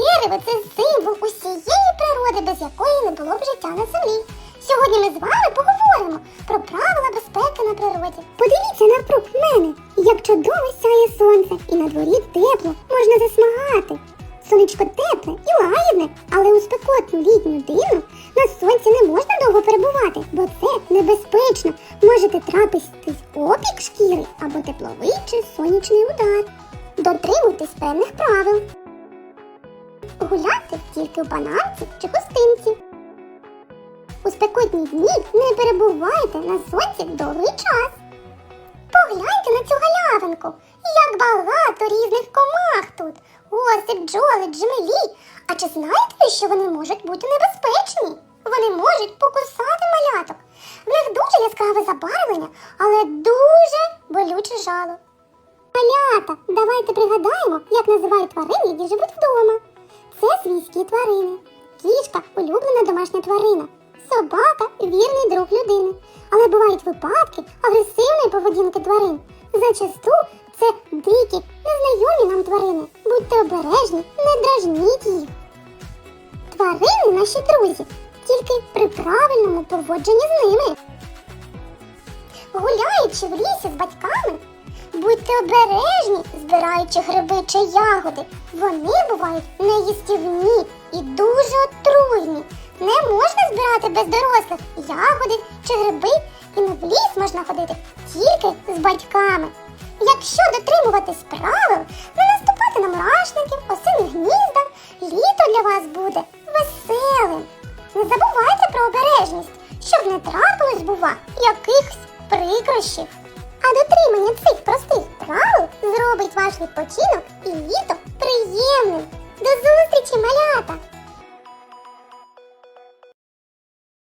дерево. Це символ усієї природи, без якої не було б життя на землі. Сьогодні ми з вами поговоримо про правила безпеки на природі. Подивіться навкруг мене, як чудово сяє сонце, і на дворі тепло, можна засмагати. Сонечко тепле і лагідне, але у спекотну літню дину на сонці не можна довго перебувати, бо це небезпечно. Можете трапитись опік шкіри або тепловий чи сонячний удар. Дотримуйтесь певних правил. Гуляти тільки в бананці чи хустинці. У спекотні дні не перебувайте на сонці довгий час. Погляньте на цю галявинку. Як багато різних комах тут. Оси, бджоли, джмелі. А чи знаєте ви, що вони можуть бути небезпечні? Вони можуть покусати маляток. В них дуже яскраве забарвлення, але дуже болюче жало. Малята, давайте пригадаємо, як називають тварин, які живуть вдома. Це тварини. Кішка улюблена домашня тварина. Собака вірний друг людини. Але бувають випадки агресивної поведінки тварин. Зачасту це дикі, незнайомі нам тварини. Будьте обережні, не дражніть їх. Тварини наші друзі, тільки при правильному поводженні з ними. Гуляючи в лісі з батьками, будьте обережні, збираючи гриби чи ягоди. Вони бувають неїстівні і дуже отруйні. Не можна збирати без дорослих ягоди чи гриби, і не в ліс можна ходити тільки з батьками. Якщо дотримуватись правил, не наступати на мурашників, осиних гнізда, літо для вас буде веселим. Не забувайте про обережність, щоб не трапилось, бува, якихось прикрощів. А дотримання цих простих правил зробить ваш відпочинок і літо приємним. До зустрічі, малята!